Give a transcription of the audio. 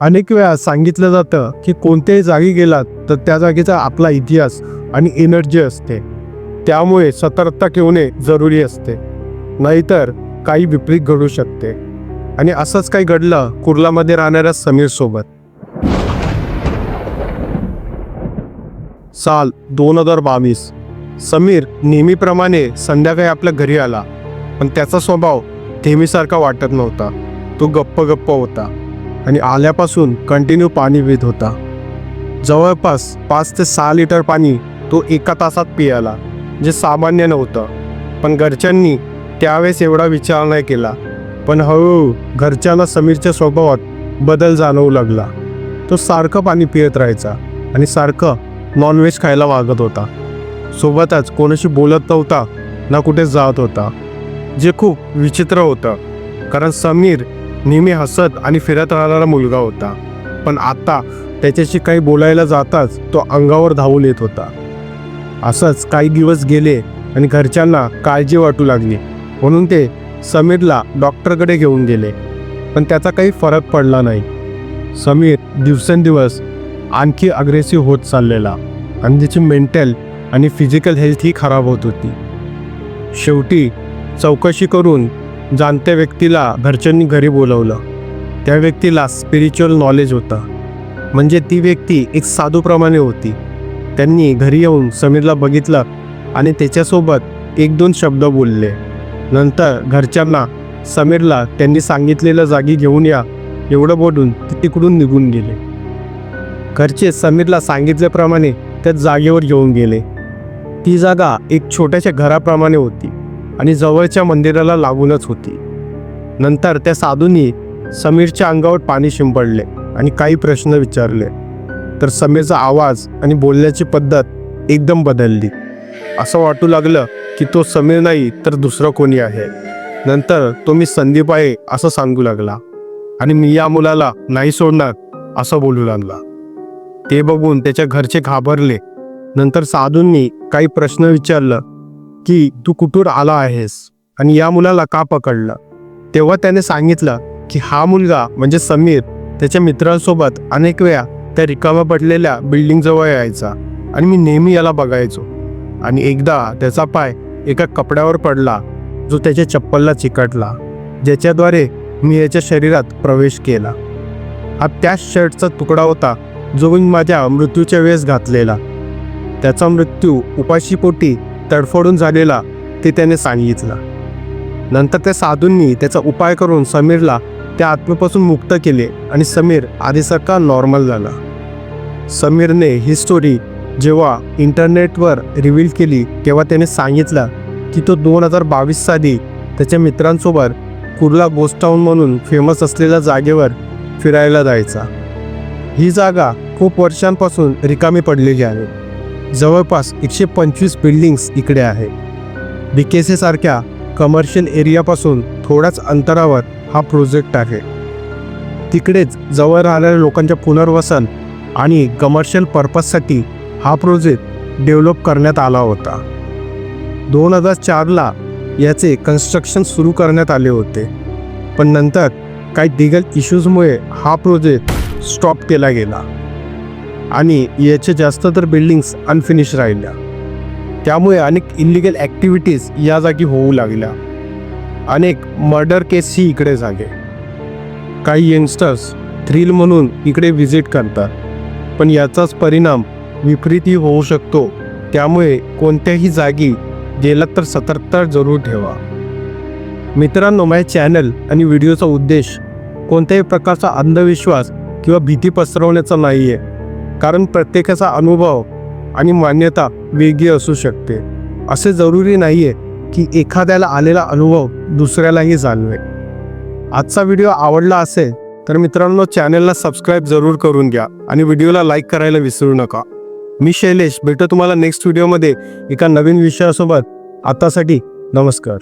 अनेक वेळा सांगितलं जातं की कोणत्याही जागी गेलात तर त्या जागेचा आपला इतिहास आणि एनर्जी असते. त्यामुळे सतर्कता ठेवणे जरुरी असते. नाहीतर काही विपरीत घडू शकते. आणि असंच काही घडलं कुर्लामध्ये राहणाऱ्या समीर सोबत. साल दोन हजार बावीस. समीर नेहमीप्रमाणे संध्याकाळी आपल्या घरी आला. पण त्याचा स्वभाव नेहमीसारखा वाटत नव्हता. तो गप्प गप्प होता. आणि आल्यापासून कंटिन्यू पाणी पित होता. जवळपास पाच ते सहा लिटर पाणी तो एका तासात पियाला जे सामान्य नव्हतं. पण घरच्यांनी त्यावेळेस एवढा विचार नाही केला. पण हळूहळू घरच्यांना समीरच्या स्वभावात बदल जाणवू लागला. तो सारखं पाणी पियत राहायचा आणि सारखं नॉनव्हेज खायला वागत होता. सोबतच कोणाशी बोलत नव्हता ना कुठे जात होता. जे खूप विचित्र होतं. कारण समीर नेहमी हसत आणि फिरत राहणारा मुलगा होता. पण आता त्याच्याशी काही बोलायला जाताच तो अंगावर धावून येत होता. असंच काही दिवस गेले आणि घरच्यांना काळजी वाटू लागली. म्हणून ते समीरला डॉक्टरकडे घेऊन गेले. पण त्याचा काही फरक पडला नाही. समीर दिवसेंदिवस आणखी अग्रेसिव्ह होत चाललेला आणि त्याची मेंटल आणि फिजिकल हेल्थ ही खराब होत होती. शेवटी चौकशी करून जाणत्या व्यक्तीला घरच्यांनी घरी बोलवलं. त्या व्यक्तीला स्पिरिच्युअल नॉलेज होतं. म्हणजे ती व्यक्ती एक साधूप्रमाणे होती. त्यांनी घरी येऊन समीरला बघितलं आणि त्याच्यासोबत एक दोन शब्द बोलले. नंतर घरच्यांना समीरला त्यांनी सांगितलेल्या जागी घेऊन या एवढं बोलून ते तिकडून निघून गेले. घरचे समीरला सांगितल्याप्रमाणे त्या जागेवर घेऊन गेले. ती जागा एक छोट्याशा घराप्रमाणे होती. आणि जवळच्या मंदिराला लागूनच होती. नंतर त्या साधूंनी समीरच्या अंगावर पाणी शिंपडले आणि काही प्रश्न विचारले. तर समीरचा आवाज आणि बोलण्याची पद्धत एकदम बदलली. असं वाटू लागलं की तो समीर नाही तर दुसरं कोणी आहे. नंतर तो मी संदीप आहे असं सांगू लागला. आणि मी या मुलाला नाही सोडणार असं बोलू लागला. ते बघून त्याच्या घरचे घाबरले. नंतर साधूंनी काही प्रश्न विचारलं की तू कुठून आला आहेस? आणि या मुलाला का पकडलं? तेव्हा त्याने सांगितलं की हा मुलगा म्हणजे समीर त्याच्या मित्रांसोबत अनेक वेळा त्या रिकाम्या पडलेल्या बिल्डिंगजवळ यायचा. आणि मी नेहमी याला बघायचो. आणि एकदा त्याचा पाय एका कपड्यावर पडला जो त्याच्या चप्पलला चिकटला ज्याच्याद्वारे मी याच्या शरीरात प्रवेश केला. हा त्याच शर्टचा तुकडा होता जो मी माझ्या मृत्यूच्या वेळेस घातलेला. त्याचा मृत्यू उपाशीपोटी तडफडून झालेला ते त्याने सांगितलं. नंतर त्या साधूंनी त्याचा उपाय करून समीरला त्या आत्मेपासून मुक्त केले आणि समीर आधीसारखा नॉर्मल झाला. समीरने ही स्टोरी जेव्हा इंटरनेटवर रिव्हील केली तेव्हा त्याने सांगितलं की तो दोन हजार बावीस साली त्याच्या मित्रांसोबत कुर्ला गोस्ट टाऊन म्हणून फेमस असलेल्या जागेवर फिरायला जायचा. ही जागा खूप वर्षांपासून रिकामी पडलेली आहे. जवळपास एकशे पंचवीस बिल्डिंग्स इकडे आहे. बी के कमर्शियल एरियापासून थोड्याच अंतरावर हा प्रोजेक्ट आहे. तिकडेच जवळ राहणाऱ्या लोकांच्या पुनर्वसन आणि कमर्शियल पर्पजसाठी हा प्रोजेक्ट डेव्हलप करण्यात आला होता. दोन हजार चारला याचे कन्स्ट्रक्शन सुरू करण्यात आले होते. पण नंतर काही दिगल इश्यूजमुळे हा प्रोजेक्ट स्टॉप केला गेला. आणि याचे जास्त तर बिल्डिंग्स अनफिनिश राहिल्या. त्यामुळे अनेक इलिगल ॲक्टिव्हिटीज या जागी होऊ लागल्या. अनेक मर्डर केसही इकडे जागे. काही यंगस्टर्स थ्रिल म्हणून इकडे व्हिजिट करतात. पण याचाच परिणाम विपरीतही होऊ शकतो. त्यामुळे कोणत्याही जागी गेलात तर सतर्कता जरूर ठेवा. मित्रांनो माझ्या चॅनल आणि व्हिडिओचा उद्देश कोणत्याही प्रकारचा अंधविश्वास किंवा भीती पसरवण्याचा नाही आहे कारण प्रत्येकाचा अनुभव आणि मान्यता वेगळी असू शकते. असे जरुरी नाही आहे की एखाद्याला आलेला अनुभव दुसऱ्यालाही जाणवे. आजचा व्हिडिओ आवडला असेल तर मित्रांनो चॅनलला सबस्क्राईब जरूर करून घ्या आणि व्हिडिओला लाईक करायला विसरू नका. मी शैलेश भेटतो तुम्हाला नेक्स्ट व्हिडिओमध्ये एका नवीन विषयासोबत. आतासाठी नमस्कार.